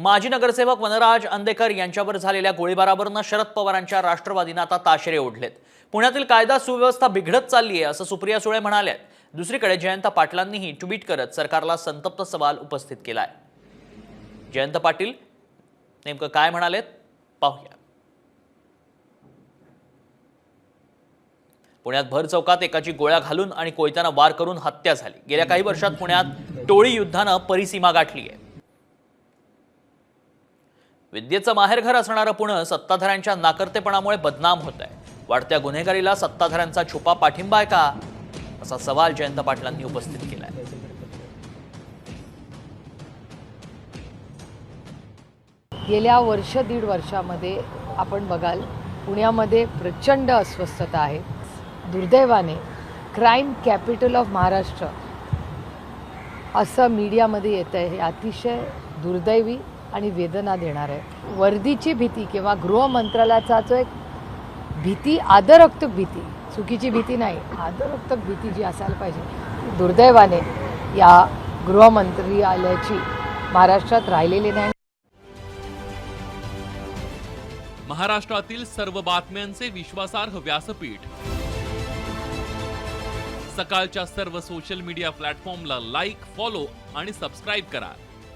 माजी नगरसेवक वनराज अंदेकर यांच्यावर झालेल्या गोळीबारावरनं शरद पवारांच्या राष्ट्रवादीनं आता ताशेरे ओढलेत. पुण्यातील कायदा सुव्यवस्था बिघडत चालली आहे असं सुप्रिया सुळे म्हणाल्यात. दुसरीकडे जयंत पाटलांनीही ट्विट करत सरकारला संतप्त सवाल उपस्थित केलाय. जयंत पाटील नेमकं काय म्हणालेत? पाहूया. पुण्यात भर चौकात एकाची गोळ्या घालून आणि कोयत्यानं वार करून हत्या झाली. गेल्या काही वर्षात पुण्यात टोळी युद्धानं परिसीमा गाठली आहे विद्येचं माहेरघर असणारं पुणे सत्ताधाऱ्यांच्या नाकर्तेपणामुळे बदनाम होत आहे वाढत्या गुन्हेगारीला सत्ताधाऱ्यांचा छुपा पाठिंबा आहे का? असा सवाल जयंत पाटलांनी उपस्थित केलाय. गेल्या वर्ष दीड वर्षामध्ये आपण बघाल पुण्यामध्ये प्रचंड अस्वस्थता आहे. दुर्दैवाने क्राईम कॅपिटल ऑफ महाराष्ट्र असं मीडियामध्ये येतं आहे हे अतिशय दुर्दैवी आणि वेदना देणार आहे. वर्दीची भीती किंवा गृहमंत्रालयाचा जो एक भीती आदरक्त भीती चुकीची भीती नाही आदरक्तक भीती जी असायला पाहिजे दुर्दैवाने या गृहमंत्रालयाची महाराष्ट्रात राहिलेली नाही. महाराष्ट्रातील सर्व बातम्यांचे विश्वासार्ह व्यासपीठ. सकाळच्या सर्व सोशल मीडिया प्लॅटफॉर्मला लाईक फॉलो आणि सबस्क्राईब करा.